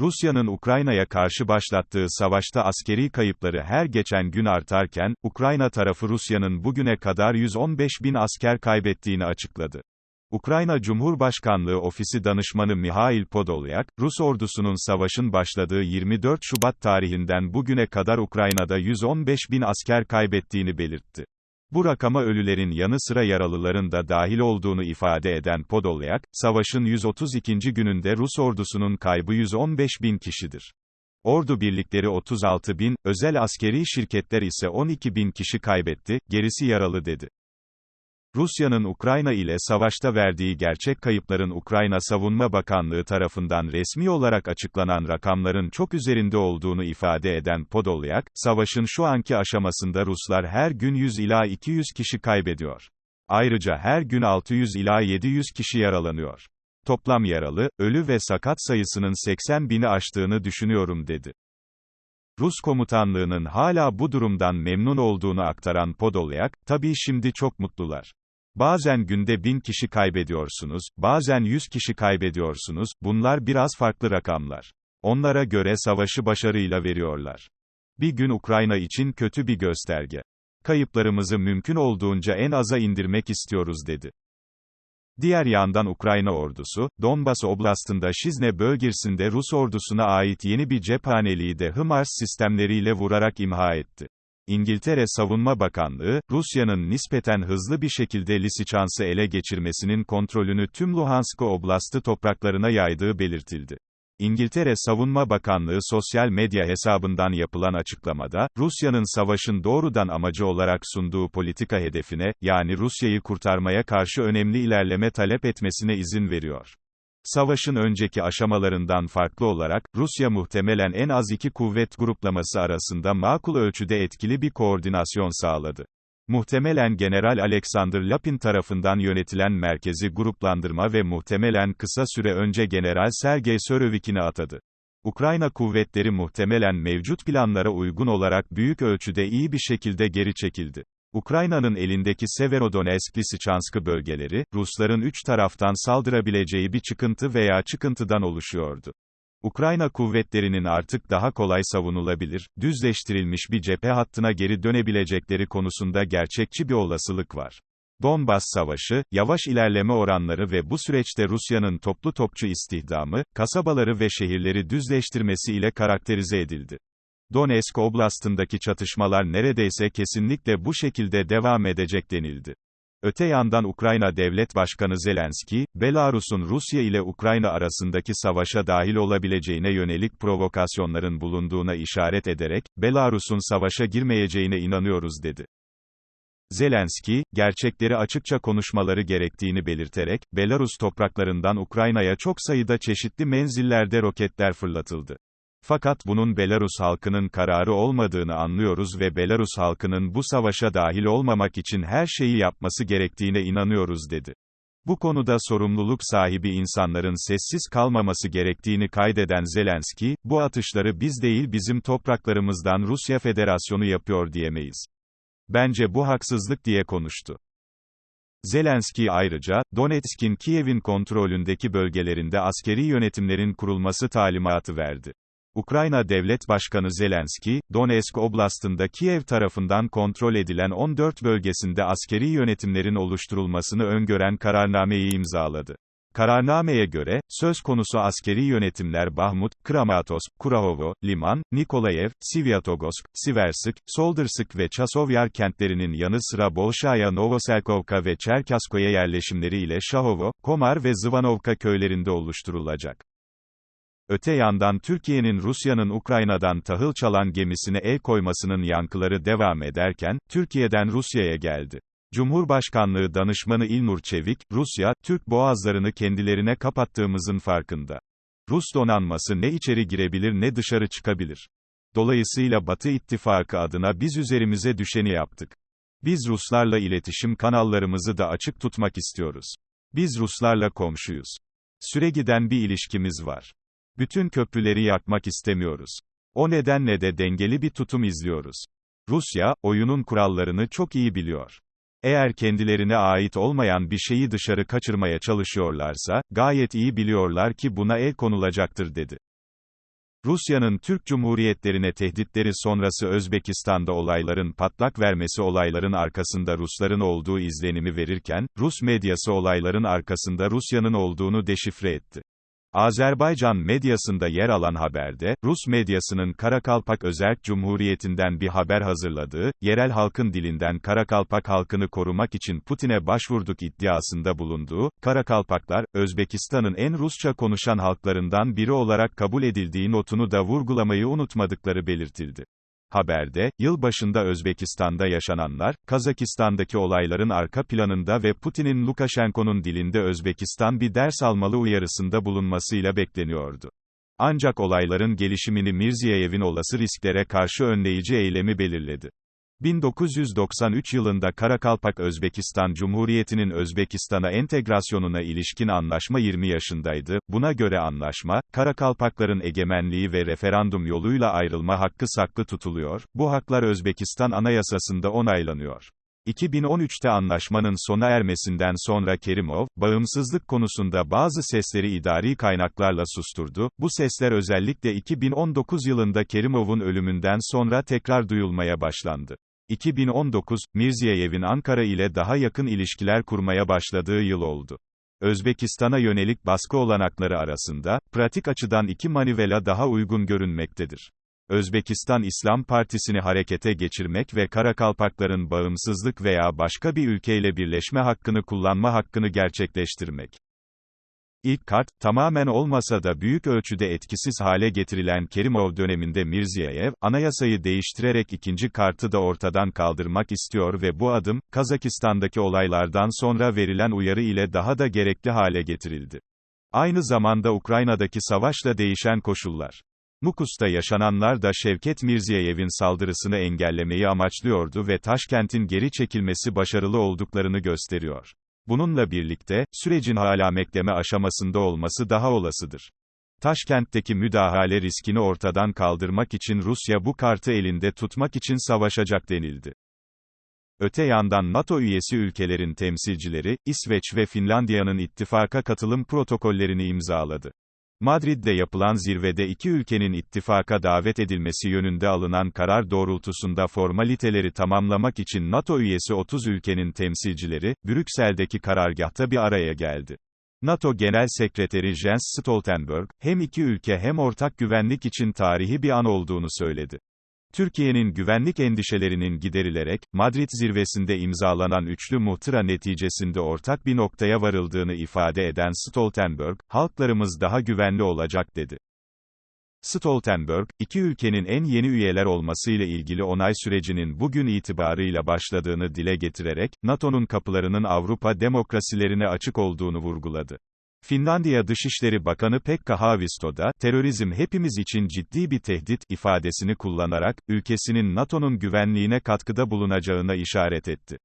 Rusya'nın Ukrayna'ya karşı başlattığı savaşta askeri kayıpları her geçen gün artarken, Ukrayna tarafı Rusya'nın bugüne kadar 115 bin asker kaybettiğini açıkladı. Ukrayna Cumhurbaşkanlığı Ofisi Danışmanı Mihail Podolyak, Rus ordusunun savaşın başladığı 24 Şubat tarihinden bugüne kadar Ukrayna'da 115 bin asker kaybettiğini belirtti. Bu rakama ölülerin yanı sıra yaralıların da dahil olduğunu ifade eden Podolyak, savaşın 132. gününde Rus ordusunun kaybı 115 bin kişidir. Ordu birlikleri 36 bin, özel askeri şirketler ise 12 bin kişi kaybetti, gerisi yaralı dedi. Rusya'nın Ukrayna ile savaşta verdiği gerçek kayıpların Ukrayna Savunma Bakanlığı tarafından resmi olarak açıklanan rakamların çok üzerinde olduğunu ifade eden Podolyak, savaşın şu anki aşamasında Ruslar her gün 100 ila 200 kişi kaybediyor. Ayrıca her gün 600 ila 700 kişi yaralanıyor. Toplam yaralı, ölü ve sakat sayısının 80 bini aştığını düşünüyorum dedi. Rus komutanlığının hala bu durumdan memnun olduğunu aktaran Podolyak, tabii şimdi çok mutlular. Bazen günde bin kişi kaybediyorsunuz, bazen yüz kişi kaybediyorsunuz, bunlar biraz farklı rakamlar. Onlara göre savaşı başarıyla veriyorlar. Bir gün Ukrayna için kötü bir gösterge. Kayıplarımızı mümkün olduğunca en aza indirmek istiyoruz dedi. Diğer yandan Ukrayna ordusu, Donbas Oblast'ında Şizne bölgesinde Rus ordusuna ait yeni bir cephaneliği de HIMARS sistemleriyle vurarak imha etti. İngiltere Savunma Bakanlığı, Rusya'nın nispeten hızlı bir şekilde Lisiçans'ı ele geçirmesinin kontrolünü tüm Luhansk Oblastı topraklarına yaydığı belirtildi. İngiltere Savunma Bakanlığı sosyal medya hesabından yapılan açıklamada, Rusya'nın savaşın doğrudan amacı olarak sunduğu politika hedefine, yani Rusya'yı kurtarmaya karşı önemli ilerleme talep etmesine izin veriyor. Savaşın önceki aşamalarından farklı olarak, Rusya muhtemelen en az iki kuvvet gruplaması arasında makul ölçüde etkili bir koordinasyon sağladı. Muhtemelen General Alexander Lapin tarafından yönetilen merkezi gruplandırma ve muhtemelen kısa süre önce General Sergey Sörovikini atadı. Ukrayna kuvvetleri muhtemelen mevcut planlara uygun olarak büyük ölçüde iyi bir şekilde geri çekildi. Ukrayna'nın elindeki Severodonetsk-Lysychansk bölgeleri, Rusların üç taraftan saldırabileceği bir çıkıntı veya çıkıntıdan oluşuyordu. Ukrayna kuvvetlerinin artık daha kolay savunulabilir, düzleştirilmiş bir cephe hattına geri dönebilecekleri konusunda gerçekçi bir olasılık var. Donbas Savaşı, yavaş ilerleme oranları ve bu süreçte Rusya'nın toplu topçu istihdamı, kasabaları ve şehirleri düzleştirmesi ile karakterize edildi. Donetsk Oblast'ındaki çatışmalar neredeyse kesinlikle bu şekilde devam edecek denildi. Öte yandan Ukrayna Devlet Başkanı Zelenski, Belarus'un Rusya ile Ukrayna arasındaki savaşa dahil olabileceğine yönelik provokasyonların bulunduğuna işaret ederek, Belarus'un savaşa girmeyeceğine inanıyoruz dedi. Zelenski, gerçekleri açıkça konuşmaları gerektiğini belirterek, Belarus topraklarından Ukrayna'ya çok sayıda çeşitli menzillerde roketler fırlatıldı. Fakat bunun Belarus halkının kararı olmadığını anlıyoruz ve Belarus halkının bu savaşa dahil olmamak için her şeyi yapması gerektiğine inanıyoruz dedi. Bu konuda sorumluluk sahibi insanların sessiz kalmaması gerektiğini kaydeden Zelenski, bu atışları biz değil bizim topraklarımızdan Rusya Federasyonu yapıyor diyemeyiz. Bence bu haksızlık diye konuştu. Zelenski ayrıca, Donetsk'in Kiev'in kontrolündeki bölgelerinde askeri yönetimlerin kurulması talimatı verdi. Ukrayna Devlet Başkanı Zelenski, Donetsk Oblast'ında Kiev tarafından kontrol edilen 14 bölgesinde askeri yönetimlerin oluşturulmasını öngören kararnameyi imzaladı. Kararnameye göre, söz konusu askeri yönetimler Bahmut, Kramatorsk, Kurahovo, Liman, Nikolayev, Sivyatogosk, Siversk, Soldersk ve Chasovyar kentlerinin yanı sıra Bolshaya Novoselkovka ve Çerkaskoye yerleşimleri ile Shahovo, Komar ve Zvanovka köylerinde oluşturulacak. Öte yandan Türkiye'nin Rusya'nın Ukrayna'dan tahıl çalan gemisine el koymasının yankıları devam ederken, Türkiye'den Rusya'ya geldi. Cumhurbaşkanlığı danışmanı İlnur Çevik, Rusya, Türk boğazlarını kendilerine kapattığımızın farkında. Rus donanması ne içeri girebilir ne dışarı çıkabilir. Dolayısıyla Batı İttifakı adına biz üzerimize düşeni yaptık. Biz Ruslarla iletişim kanallarımızı da açık tutmak istiyoruz. Biz Ruslarla komşuyuz. Süregiden bir ilişkimiz var. Bütün köprüleri yakmak istemiyoruz. O nedenle de dengeli bir tutum izliyoruz. Rusya, oyunun kurallarını çok iyi biliyor. Eğer kendilerine ait olmayan bir şeyi dışarı kaçırmaya çalışıyorlarsa, gayet iyi biliyorlar ki buna el konulacaktır dedi. Rusya'nın Türk Cumhuriyetlerine tehditleri sonrası Özbekistan'da olayların patlak vermesi olayların arkasında Rusların olduğu izlenimi verirken, Rus medyası olayların arkasında Rusya'nın olduğunu deşifre etti. Azerbaycan medyasında yer alan haberde, Rus medyasının Karakalpak Özerk Cumhuriyeti'nden bir haber hazırladığı, yerel halkın dilinden Karakalpak halkını korumak için Putin'e başvurduk iddiasında bulunduğu, Karakalpaklar, Özbekistan'ın en Rusça konuşan halklarından biri olarak kabul edildiği notunu da vurgulamayı unutmadıkları belirtildi. Haberde, yıl başında Özbekistan'da yaşananlar, Kazakistan'daki olayların arka planında ve Putin'in Lukashenko'nun dilinde Özbekistan bir ders almalı uyarısında bulunmasıyla bekleniyordu. Ancak olayların gelişimini Mirziyev'in olası risklere karşı önleyici eylemi belirledi. 1993 yılında Karakalpak Özbekistan Cumhuriyeti'nin Özbekistan'a entegrasyonuna ilişkin anlaşma 20 yaşındaydı. Buna göre anlaşma, Karakalpakların egemenliği ve referandum yoluyla ayrılma hakkı saklı tutuluyor. Bu haklar Özbekistan Anayasasında onaylanıyor. 2013'te anlaşmanın sona ermesinden sonra Kerimov, bağımsızlık konusunda bazı sesleri idari kaynaklarla susturdu. Bu sesler özellikle 2019 yılında Kerimov'un ölümünden sonra tekrar duyulmaya başlandı. 2019, Mirziyev'in Ankara ile daha yakın ilişkiler kurmaya başladığı yıl oldu. Özbekistan'a yönelik baskı olanakları arasında, pratik açıdan iki manivela daha uygun görünmektedir. Özbekistan İslam Partisi'ni harekete geçirmek ve Karakalpakların bağımsızlık veya başka bir ülkeyle birleşme hakkını kullanma hakkını gerçekleştirmek. İlk kart, tamamen olmasa da büyük ölçüde etkisiz hale getirilen Kerimov döneminde Mirziyoyev, anayasayı değiştirerek ikinci kartı da ortadan kaldırmak istiyor ve bu adım, Kazakistan'daki olaylardan sonra verilen uyarı ile daha da gerekli hale getirildi. Aynı zamanda Ukrayna'daki savaşla değişen koşullar. Mukus'ta yaşananlar da Şevket Mirziyev'in saldırısını engellemeyi amaçlıyordu ve Taşkent'in geri çekilmesi başarılı olduklarını gösteriyor. Bununla birlikte, sürecin hala bekleme aşamasında olması daha olasıdır. Taşkent'teki müdahale riskini ortadan kaldırmak için Rusya bu kartı elinde tutmak için savaşacak denildi. Öte yandan NATO üyesi ülkelerin temsilcileri, İsveç ve Finlandiya'nın ittifaka katılım protokollerini imzaladı. Madrid'de yapılan zirvede iki ülkenin ittifaka davet edilmesi yönünde alınan karar doğrultusunda formaliteleri tamamlamak için NATO üyesi 30 ülkenin temsilcileri, Brüksel'deki karargahta bir araya geldi. NATO Genel Sekreteri Jens Stoltenberg, hem iki ülke hem ortak güvenlik için tarihi bir an olduğunu söyledi. Türkiye'nin güvenlik endişelerinin giderilerek, Madrid zirvesinde imzalanan üçlü muhtıra neticesinde ortak bir noktaya varıldığını ifade eden Stoltenberg, halklarımız daha güvenli olacak dedi. Stoltenberg, iki ülkenin en yeni üyeler olmasıyla ilgili onay sürecinin bugün itibarıyla başladığını dile getirerek, NATO'nun kapılarının Avrupa demokrasilerine açık olduğunu vurguladı. Finlandiya Dışişleri Bakanı Pekka Haavisto da, terörizm hepimiz için ciddi bir tehdit, ifadesini kullanarak, ülkesinin NATO'nun güvenliğine katkıda bulunacağına işaret etti.